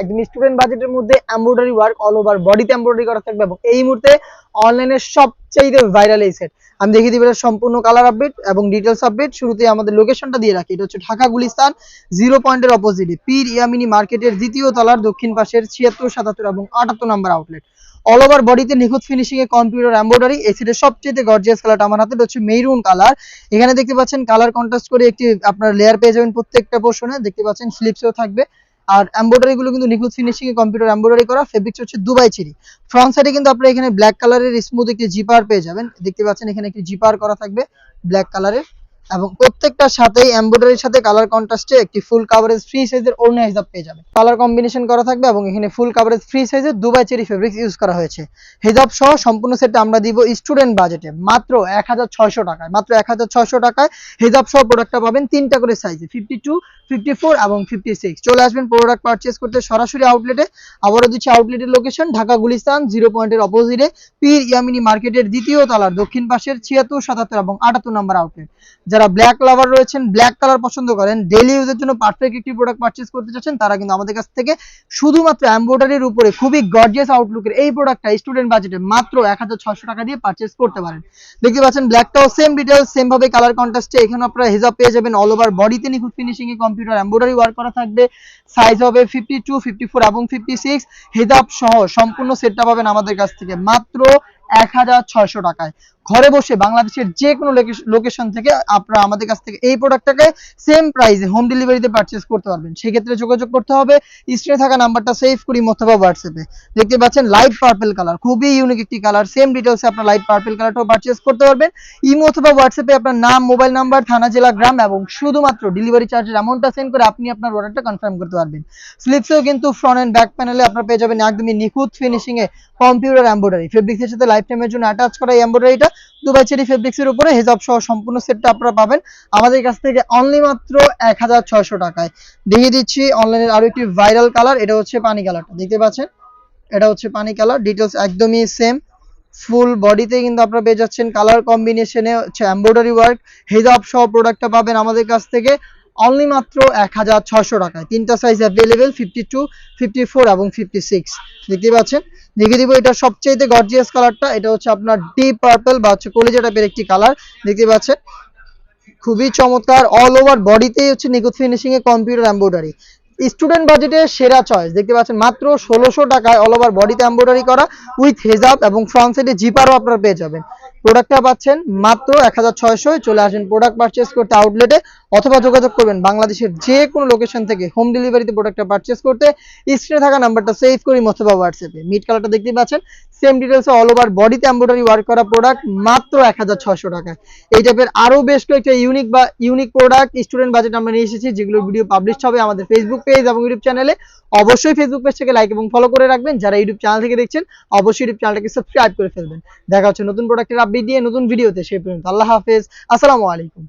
একদম স্টুডেন্ট বাজেটের মধ্যে এমব্রয়ডারি ওয়ার্ক অল ওভার বডিতে এমব্রয়ডারি করা থাকবে এবং এই মুহূর্তে অনলাইনে সবচেয়ে ভাইরাল এই সেট আমি দেখিয়ে এটা সম্পূর্ণ কালার আপডেট এবং ডিটেলস আপডেট শুরুতে আমাদের লোকেশনটা দিয়ে রাখি। এটা হচ্ছে ঢাকা গুলিস্তান জিরো পয়েন্টের অপোজিটে পীর ইয়ামিনী মার্কেটের দ্বিতীয় তলার দক্ষিণ পাশের ছিয়াত্তর, সাতাত্তর এবং আটাত্তর নাম্বার আউটলেট অল ওভার বডিতে নিখুঁত ফিনিশিং এ কম্পিউটার এমব্রয়ডারি এই সেটের সবচেয়ে গর্জিয়াস কালারটা আমার হাতে হচ্ছে মেরুন কালার এখানে দেখতে পাচ্ছেন কালার কন্ট্রাস্ট করে একটি আপনার লেয়ার পেয়ে যাবেন প্রত্যেকটা পোর্শনে দেখতে পাচ্ছেন স্লিপসেও থাকবে। আর এমব্রয়ডারি গুলো কিন্তু নিখুঁত ফিনিশিং এ কম্পিউটার এমব্রয়ডারি করা ফেব্রিক্স হচ্ছে দুবাই চেরি ফ্রন্ট সাইডে কিন্তু আপনারা এখানে ব্ল্যাক কালারের স্মুথ একটি জিপার পেয়ে যাবেন। দেখতে পাচ্ছেন এখানে একটি জিপার করা থাকবে ব্ল্যাক কালারের এবং প্রত্যেকটার সাথেই এমব্রয়ডারির সাথে কালার কন্ট্রাস্টে একটি ফুল কাভারেজ ফ্রি সাইজের ওড়না হিসাব পেয়ে যাবে। কালার কম্বিনেশন করা থাকবে এবং এখানে ফুল কাভারেজ ফ্রি সাইজের দুবাই চেরি ফেব্রিক্স ইউজ করা হয়েছে। হিজাব সহ সম্পূর্ণ সেটটা আমরা দিব স্টুডেন্ট বাজেটে মাত্র এক হাজার ছয়শো টাকায়, মাত্র এক হাজার ছয়শো টাকায় হিজাব সহ প্রোডাক্টটা পাবেন তিনটা করে সাইজে ফিফটি টু ফিফটি ফোর এবং ফিফটি সিক্স চলে আসবেন প্রোডাক্ট পারচেস করতে সরাসরি আউটলেটে আবারও দিচ্ছে আউটলেটের লোকেশন ঢাকা গুলিস্তান জিরো পয়েন্টের অপোজিটে পীর ইয়ামিনী মার্কেটের দ্বিতীয় তলার দক্ষিণ পাশের ছিয়াত্তর, সাতাত্তর এবং আটাত্তর নম্বর আউটলেট যারা ব্ল্যাক লাভার রয়েছেন ব্ল্যাক কালার পছন্দ করেন ডেইলি ইউজের জন্য পারফেক্ট একটি প্রোডাক্ট পারচেস করতে চাচ্ছেন, তারা কিন্তু আমাদের কাছ থেকে শুধুমাত্র এমব্রয়ডারির উপরে খুবই গর্জিয়াস আউটলুকের এই প্রোডাক্টটা স্টুডেন্ট বাজেটে মাত্র এক টাকা দিয়ে পারচেস করতে পারেন। দেখতে পাচ্ছেন ব্ল্যাকটাও সেম ডিটেলস সেম ভাবে কালার কন্ট্রাস্টে এখানে আপনারা হিজাব পেয়ে যাবেন অল ওভার বডিতে নিখুঁত ফিনিশিং কম্পিউটার এমব্রয়ডারি ওয়ার্ক করা থাকবে সাইজ হবে ফিফটি টু ফিফটি ফোর এবং ফিফটি সিক্স হিজাব সহ সম্পূর্ণ সেটটা পাবেন আমাদের কাছ থেকে মাত্র এক হাজার ছয়শো টাকায়। ঘরে বসে বাংলাদেশের যে কোনো লোকেশন থেকে আপনারা আমাদের কাছ থেকে এই প্রোডাক্টটাকে সেম প্রাইসে হোম ডেলিভারিতে পারচেস করতে পারবেন। সেক্ষেত্রে যোগাযোগ করতে হবে। স্ক্রিনে থাকা নাম্বারটা সেভ করি অথবা হোয়াটসঅ্যাপে দেখতে পাচ্ছেন লাইট পার্পল কালার খুবই ইউনিক একটি কালার সেম ডিটেলসে আপনার লাইট পার্পল কালারটাও পারচেস করতে পারবেন। ইমো অথবা হোয়াটসঅ্যাপে আপনার নাম মোবাইল নাম্বার থানা, জেলা, গ্রাম এবং শুধুমাত্র ডেলিভারি চার্জের অ্যামাউন্টটা সেন্ড করে আপনি আপনার অর্ডারটা কনফার্ম করতে পারবেন। স্লিপসেও কিন্তু ফ্রন্ট এন্ড ব্যাক প্যানেলে আপনারা পেয়ে যাবেন একদমই নিখুঁত ফিনিশিং এ কম্পিউটার এমব্রয়ডারি ফেব্রিক্সের সাথে লাইফ টাইমের জন্য অ্যাটাচ করা এমব্রয়ডারিটা দুবাই চেরি ফেব্রিক্সের উপরে, হেজাব সহ সম্পূর্ণ সেটটা আপনারা পাবেন। আমাদের কাছ থেকে অনলি মাত্র এক হাজার ছয়শো টাকায়। দেখিয়ে দিচ্ছি অনলাইনের আরও একটি ভাইরাল কালার এটা হচ্ছে পানি কালারটা। দেখতে পাচ্ছেন? এটা হচ্ছে পানি কালার ডিটেলস একদমই সেম ফুল বডিতে কিন্তু আপনারা পেয়ে যাচ্ছেন কালার কম্বিনেশনে হচ্ছে এমব্রয়ডারি ওয়ার্ক হেজাব সহ প্রোডাক্টটা পাবেন আমাদের কাছ থেকে। অনলি মাত্র এক হাজার ছয়শো টাকায়। তিনটা size available fifty two fifty four এবং ফিফটি সিক্স দেখতে পাচ্ছেন? দেখে দিব এটা সবচেয়ে গর্জিয়াস কালারটা এটা হচ্ছে আপনার ডিপ পার্পল বা হচ্ছে কলিজা টাইপের একটি কালার দেখতে পাচ্ছেন? খুবই চমৎকার। অল ওভার বডিতেই হচ্ছে নিখুঁত ফিনিশিং এ কম্পিউটার এমব্রয়ডারি স্টুডেন্ট বাজেটে সেরা চয়েস দেখতে পাচ্ছেন? মাত্র ষোলোশো টাকায় অল ওভার বডিতে এমব্রয়ডারি করা। উইথ হেজাব এবং ফ্রন্ট সাইডে জিপারও আপনারা পেয়ে যাবেন। প্রোডাক্টটা পাচ্ছেন মাত্র এক হাজার ছয়শোয় চলে আসেন প্রোডাক্ট পারচেস করতে আউটলেটে অথবা যোগাযোগ করবেন বাংলাদেশের যে কোনো লোকেশন থেকে হোম ডেলিভারিতে প্রোডাক্টটা পারচেস করতে। স্ক্রিনে থাকা নাম্বারটা সেভ করি অথবা হোয়াটসঅ্যাপে মিট কালারটা দেখতে পাচ্ছেন। সেম ডিটেলস অল ওভার বডিতে এমব্রয়ডারি ওয়ার্ক করা প্রোডাক্ট মাত্র এক হাজার ছয়শো টাকায় এই টাইপের আরও বেশ কয়েকটা ইউনিক বা ইউনিক প্রোডাক্ট স্টুডেন্ট বাজেট আমরা নিয়ে এসেছি যেগুলোর ভিডিও পাবলিশ হবে আমাদের ফেসবুক পেজ এবং ইউটিউব চ্যানেলে অবশ্যই ফেসবুক পেজ থেকে লাইক এবং ফলো করে রাখবেন। যারা ইউটিউব চ্যানেল থেকে দেখছেন, অবশ্যই ইউটিউব চ্যানেলটাকে সাবস্ক্রাইব করে ফেলবেন। দেখা হচ্ছে নতুন প্রোডাক্টের আপডেট দিয়ে নতুন ভিডিওতে সে পর্যন্ত। আল্লাহ হাফেজ। আসসালামু আলাইকুম।